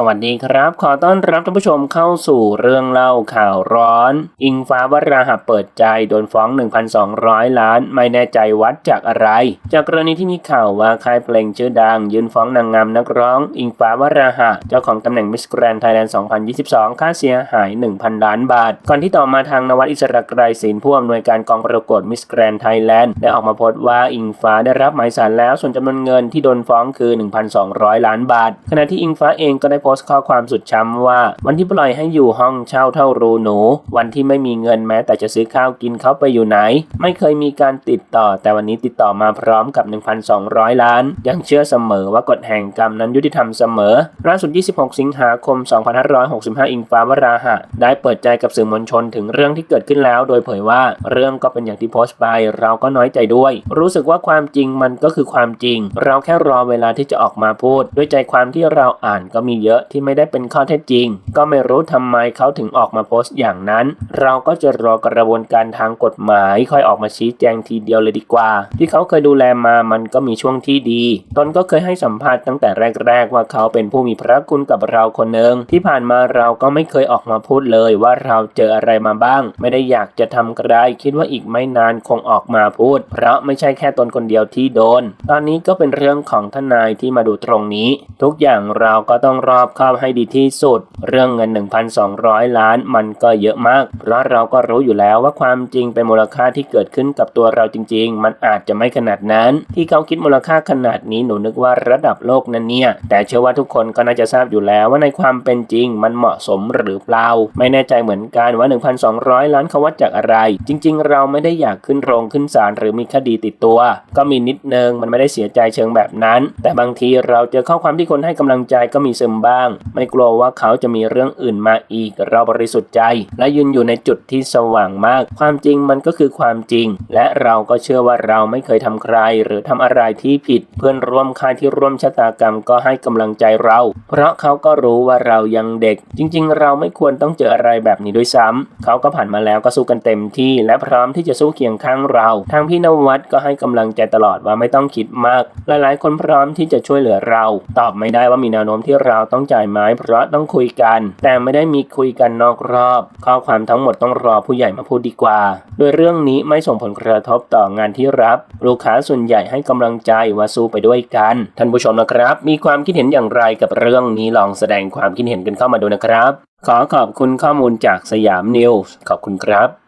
สวัสดีครับ ขอต้อนรับท่านผู้ชมเข้าสู่เรื่องเล่าข่าวร้อน อิงฟ้าวราหะเปิดใจโดนฟ้อง 1,200 ล้าน ไม่แน่ใจวัดจากอะไร จากกรณีที่มีข่าวว่าค่ายเพลงชื่อดัง ยื่นฟ้องนางงามนักร้อง อิงฟ้าวราหะ เจ้าของตำแหน่ง Miss Grand Thailand 2022 ค่าเสียหาย 1,000 ล้านบาท ก่อนที่ต่อมาทางนวัดอิสระไกรศิลป์ผู้อำนวยการกองประกวด Miss Grand Thailand ได้ออกมาโพสต์ว่าอิงฟ้าได้รับหมายสารแล้วส่วนจำนวนเงินที่โดนฟ้องคือ 1,200 ล้านบาท ขณะที่อิงฟ้าเองก็ได้โพสต์ข้อความสุดช้ำว่า วันที่ปล่อยให้อยู่ห้องเช่าเท่ารูหนู วันที่ไม่มีเงินแม้ แต่จะซื้อข้าวกินเขาไปอยู่ไหน ไม่เคยมีการติดต่อ แต่วันนี้ติดต่อมาพร้อมกับ 1,200 ล้าน ยังเชื่อเสมอว่ากฎแห่งกรรมนั้นยุติธรรมเสมอล่าสุด 26 สิงหาคม 2565 อิงฟ้าวราหะ ได้เปิดใจกับสื่อมวลชนถึงเรื่องที่เกิดขึ้นแล้ว โดยเผยว่าเรื่องก็เป็นอย่างที่โพสต์ไป เราก็น้อยใจด้วย รู้สึกว่าความจริงมันก็คือความจริง เราแค่รอเวลาที่จะออกมาพูด ด้วยใจความที่เราอ่านก็มีเยอะที่ไม่ได้เป็นข้อเท็จจริง ก็ไม่รู้ทำไมเขาถึงออกมาโพสต์อย่างนั้น เราก็จะรอกระบวนการทางกฎหมาย ค่อยออกมาชี้แจงทีเดียวเลยดีกว่า ที่เขาเคยดูแลมามันก็มีช่วงที่ดี ตนก็เคยให้สัมภาษณ์ตั้งแต่แรก ๆ ว่าเขาเป็นผู้มีพระคุณกับเราคนหนึ่งที่ผ่านมาเราก็ไม่เคยออกมาพูดเลยว่าเราเจออะไรมาบ้าง ไม่ได้อยากจะทำกระไรคิดว่าอีกไม่นานคงออกมาพูด เพราะไม่ใช่แค่ตนคนเดียวที่โดน ตอนนี้ก็เป็นเรื่องของทนายที่มาดูตรงนี้ ทุกอย่างเราก็ต้องรออบคอบให้ดีที่สุด เรื่องเงิน 1,200 ล้านมันก็เยอะมาก เพราะเราก็รู้อยู่แล้วว่าความจริงเป็นมูลค่าที่เกิดขึ้นกับตัวเราจริง ๆ มันอาจจะไม่ขนาดนั้น ที่เขาคิดมูลค่าขนาดนี้หนูนึกว่าระดับโลกนั่นเนี่ยแต่เชื่อว่าทุกคนก็น่าจะทราบอยู่แล้วว่าในความเป็นจริงมันเหมาะสมหรือเปล่า ไม่แน่ใจเหมือนกันว่า 1,200 ล้านเขาวัดจากอะไร จริง ๆ เราไม่ได้อยากขึ้นโรงขึ้นศาลหรือมีคดีติดตัว ก็มีนิดนึงมันไม่ได้เสียใจเชิงแบบนั้น แต่บางทีเราเจอข้อความที่คนให้กำลังใจก็มีซึมบ้างไม่กลัวว่าเขาจะมีเรื่องอื่นมาอีก เราบริสุทธิ์ใจ และยืนอยู่ในจุดที่สว่างมาก ความจริงมันก็คือความจริง และเราก็เชื่อว่าเราไม่เคยทำใคร หรือทำอะไรที่ผิด เพื่อนร่วมค่ายที่ร่วมชะตากรรมก็ให้กำลังใจเรา เพราะเขาก็รู้ว่าเรายังเด็ก จริง ๆ เราไม่ควรต้องเจออะไรแบบนี้ด้วยซ้ำเขาก็ผ่านมาแล้วก็สู้กันเต็มที่ และพร้อมที่จะสู้เคียงข้างเรา ทางพี่นวัดก็ให้กำลังใจตลอดว่าไม่ต้องคิดมาก หลายๆ คนพร้อมที่จะช่วยเหลือเรา ตอบไม่ได้ว่ามีแนวโน้มที่เราต้องต้องจ่ายไม้เพราะต้องคุยกัน แต่ไม่ได้มีคุยกันนอกรอบ ข้อความทั้งหมดต้องรอผู้ใหญ่มาพูดดีกว่า โดยเรื่องนี้ไม่ส่งผลกระทบต่องานที่รับ ลูกค้าส่วนใหญ่ให้กำลังใจว่าสู้ไปด้วยกัน ท่านผู้ชมนะครับ มีความคิดเห็นอย่างไรกับเรื่องนี้ลองแสดงความคิดเห็นกันเข้ามาดูนะครับ ขอขอบคุณข้อมูลจากสยามนิวส์ขอบคุณครับ